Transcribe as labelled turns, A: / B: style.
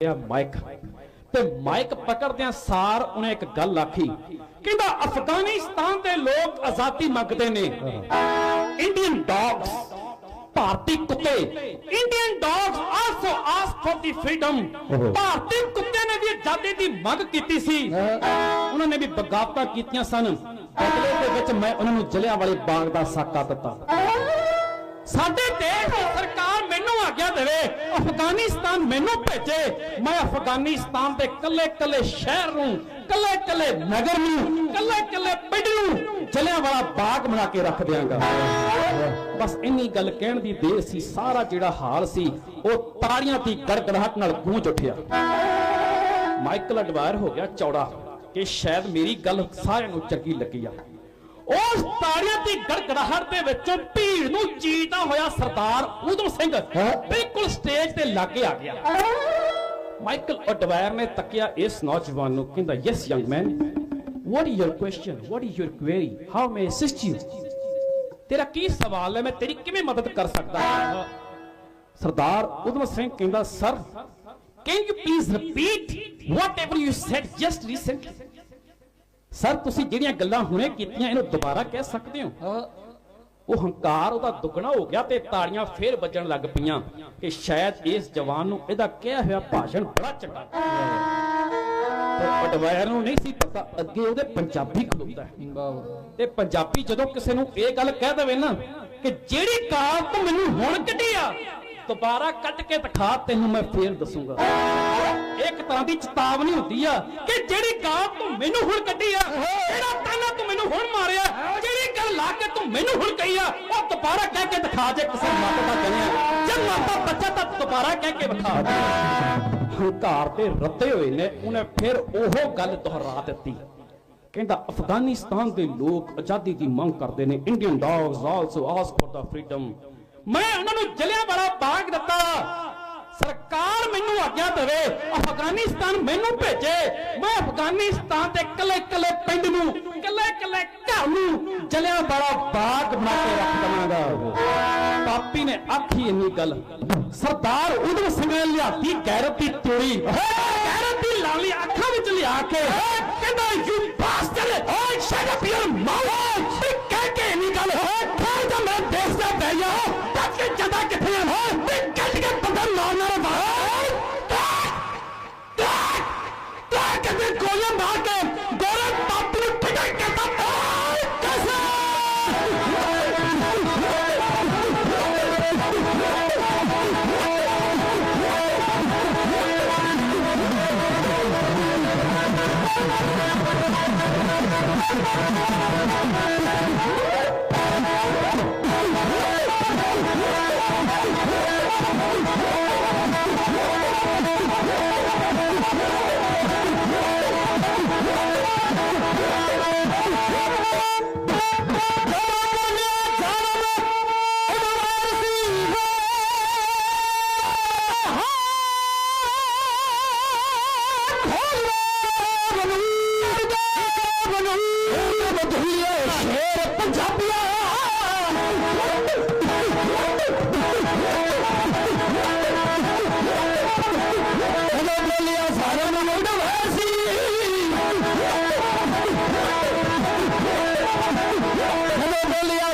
A: ਆ ਮਾਈਕ। ਤੇ ਮਾਈਕ ਪਕੜਦਿਆਂ ਸਾਰ ਉਹਨੇ ਇੱਕ ਗੱਲ ਆਖੀ। ਕਹਿੰਦਾ ਅਫਗਾਨਿਸਤਾਨ ਦੇ ਲੋਕ ਆਜ਼ਾਦੀ ਮੰਗਦੇ ਨੇ। ਇੰਡੀਅਨ ਡੌਗਸ ਭਾਰਤੀ ਕੁੱਤੇ। Indian dogs also ask for the freedom ਭਾਰਤੀ ਕੁੱਤੇ ਨੇ ਵੀ ਆਜ਼ਾਦੀ ਦੀ ਮੰਗ ਕੀਤੀ ਸੀ। ਉਹਨਾਂ ਨੇ ਵੀ ਬਗਾਵਤਾਂ ਕੀਤੀਆਂ ਸਨ। ਬਦਲੇ ਦੇ ਵਿੱਚ ਮੈਂ ਉਹਨਾਂ ਨੂੰ ਜਲਿਆਂ ਵਾਲੇ ਬਾਗ ਦਾ ਸਾਕਾ ਦਿੱਤਾ। ਸਾਡੇ ਦੇਸ਼ ਦੀ ਸਰਕਾਰ ਮੈਨੂੰ ਆਗਿਆ ਦੇਵੇ, ਅਫਗਾਨਿਸਤਾਨ ਮੈਨੂੰ ਭੇਜੇ, ਮੈਂ ਅਫਗਾਨਿਸਤਾਨ ਦੇ ਕੱਲੇ-ਕੱਲੇ ਸ਼ਹਿਰ ਨੂੰ ਕੱਲੇ-ਕੱਲੇ ਨਗਰ ਨੂੰ ਕੱਲੇ-ਕੱਲੇ ਪਿੰਡ ਨੂੰ ਜਲਿਆਂ ਬਾਗ ਬਣਾ ਕੇ ਰੱਖ ਦਿਆਂਗਾ। ਬਸ ਇੰਨੀ ਗੱਲ ਕਹਿਣ ਦੀ ਦੇਰ ਸੀ, ਸਾਰਾ ਜਿਹੜਾ ਹਾਲ ਸੀ, ਉਹ ਤਾੜੀਆਂ ਦੀ ਗੜਗੜਾਹਟ ਨਾਲ ਗੂੰਜ ਉੱਠਿਆ। ਮਾਈਕਲ ਅਡਵਾਇਰ ਹੋ ਗਿਆ ਚੌੜਾ, ਕਿ ਸ਼ਾਇਦ ਮੇਰੀ ਗੱਲ ਸਾਰਿਆਂ ਨੂੰ ਚੰਗੀ ਲੱਗੀ ਆ। ਉਸ ਤਾੜੀਆਂ ਦੀ ਗੜਗੜਾਹਟ ਦੇ ਵਿੱਚੋਂ ਭੀੜ ਨੂੰ ਚੀਰਦਾ ਹੋਇਆ ਸਰਦਾਰ ਊਧਮ ਸਿੰਘ ਬਿਲਕੁਲ ਸਟੇਜ ਤੇ ਲਾਗੇ ਆ ਗਿਆ। ਮਾਈਕਲ ਅਡਵਾਇਰ ਨੇ ਤੱਕਿਆ ਇਸ ਨੌਜਵਾਨ ਨੂੰ ਕਹਿੰਦਾ yes young man what is your question what is your query how may assist you ਤੇਰਾ ਕੀ ਸਵਾਲ ਹੈ? ਮੈਂ ਤੇਰੀ ਕਿਵੇਂ ਮਦਦ ਕਰ ਸਕਦਾ ਹਾਂ? ਸਰਦਾਰ ਉਦਮ ਸਿੰਘ ਕਹਿੰਦਾ sir can you please repeat whatever you said just recently sir ਤੁਸੀਂ ਜਿਹੜੀਆਂ ਗੱਲਾਂ ਹੁਣੇ ਕੀਤੀਆਂ ਇਹਨੂੰ ਦੁਬਾਰਾ ਕਹਿ ਸਕਦੇ ਹੋ? ਉਹ ਹੰਕਾਰ ਉਹਦਾ ਦੁੱਗਣਾ ਹੋ ਗਿਆ ਤੇ ਤਾੜੀਆਂ ਫੇਰ ਵੱਜਣ ਲੱਗ ਪਈਆਂ ਕਿ ਸ਼ਾਇਦ ਇਸ ਜਵਾਨ ਨੂੰ ਇਹਦਾ ਕਿਹਾ ਹੋਇਆ ਭਾਸ਼ਣ ਬੜਾ ਚੰਗਾ ਪਰ ਪਟਵਾਰ ਨੂੰ ਨਹੀਂ ਸੀ ਪਤਾ ਅੱਗੇ ਉਹਦੇ ਪੰਜਾਬੀ ਖਲੋਤਾ ਹੈ। ਤੇ ਪੰਜਾਬੀ ਜਦੋਂ ਕਿਸੇ ਨੂੰ ਇਹ ਗੱਲ ਕਹਿ ਦੇਵੇ ਨਾ ਕਿ ਜਿਹੜੀ ਕਾਰ ਤੂੰ ਮੈਨੂੰ ਹੁਣ ਕੱਢੀ ਆ ਦੁਬਾਰਾ ਕੱਢ ਕੇ ਦਿਖਾ ਤੈਨੂੰ ਮੈਂ ਫੇਰ ਦੱਸੂਗਾ। ਇੱਕ ਤਰ੍ਹਾਂ ਦੀ ਚੇਤਾਵਨੀ ਹੁੰਦੀ ਆ ਕਿ ਜਿਹੜੀ ਗਾਲ ਤੂੰ ਮੈਨੂੰ ਹੁਣ ਕੱਢੀ ਆ, ਜਿਹੜਾ ਤਾਨਾ ਤੂੰ ਮੈਨੂੰ ਹੁਣ ਮਾਰਿਆ, ਜਿਹੜੀ ਗੱਲ ਲਾ ਕੇ ਤੂੰ ਮੈਨੂੰ ਹੁਣ ਕਹੀ ਆ, ਉਹ ਦੁਬਾਰਾ ਕਹਿ ਕੇ ਦਿਖਾ ਜੇ ਕਿਸੇ ਮੱਤ ਦਾ ਕਰਿਆ ਜੇ ਮਾਤਾ ਬੱਚਾ ਤਾਂ ਦੁਬਾਰਾ ਕਹਿ ਕੇ ਵਿਖਾ ਹੰਕਾਰ ਤੇ ਰੱਤੇ ਹੋਏ ਨੇ, ਉਹਨੇ ਫਿਰ ਉਹ ਗੱਲ ਦੁਹਰਾ ਦਿੱਤੀ। ਕਹਿੰਦਾ, ਅਫਗਾਨਿਸਤਾਨ ਦੇ ਲੋਕ ਆਜ਼ਾਦੀ ਦੀ ਮੰਗ ਕਰਦੇ ਨੇ Indian dogs also ask for the freedom ਮੈਂ ਉਹਨਾਂ ਨੂੰ ਜਲਿਆਂ ਵਾਲਾ ਬਾਗ ਦਿੱਤਾ। ਸਰਕਾਰ ਮੈਨੂੰ ਆਗਿਆ ਦੇਵੇ, ਅਫਗਾਨਿਸਤਾਨ ਮੈਨੂੰ ਭੇਜੇ। ਮੈਂ ਅਫਗਾਨਿਸਤਾਨ ਦੇ ਕੱਲੇ ਕੱਲੇ ਪਿੰਡ ਨੂੰ ਕੱਲੇ ਕੱਲੇ ਘਰ ਨੂੰ ਜਲਿਆਂ ਵਾਲਾ ਬਾਗ ਬਣਾ ਕੇ ਰੱਖ ਦਵਾਂਗਾ। ਪਾਪੀ ਨੇ ਆਖੀ ਇੰਨੀ ਗੱਲ। ਸਰਦਾਰ ਉਦਮ ਸਿੰਘ ਨੇ ਲਿਆਤੀ ਗੈਰਤ ਦੀ ਤੋੜੀ ਗੈਰਤ ਦੀ ਲਾਲੀ ਅੱਖਾਂ ਵਿੱਚ ਲਿਆ ਕੇ। ਕਹਿੰਦਾ ਯੂ ਬਾਸਟਰ ਓਏ shut up your mouth Come on! ਪੰਜਾਬੀਆਂ ਬੋਲਿਆ ਸਾਰੇ ਲੋਕ ਵਾਸੀ ਸੁਣਦਾ ਕਿਸੇ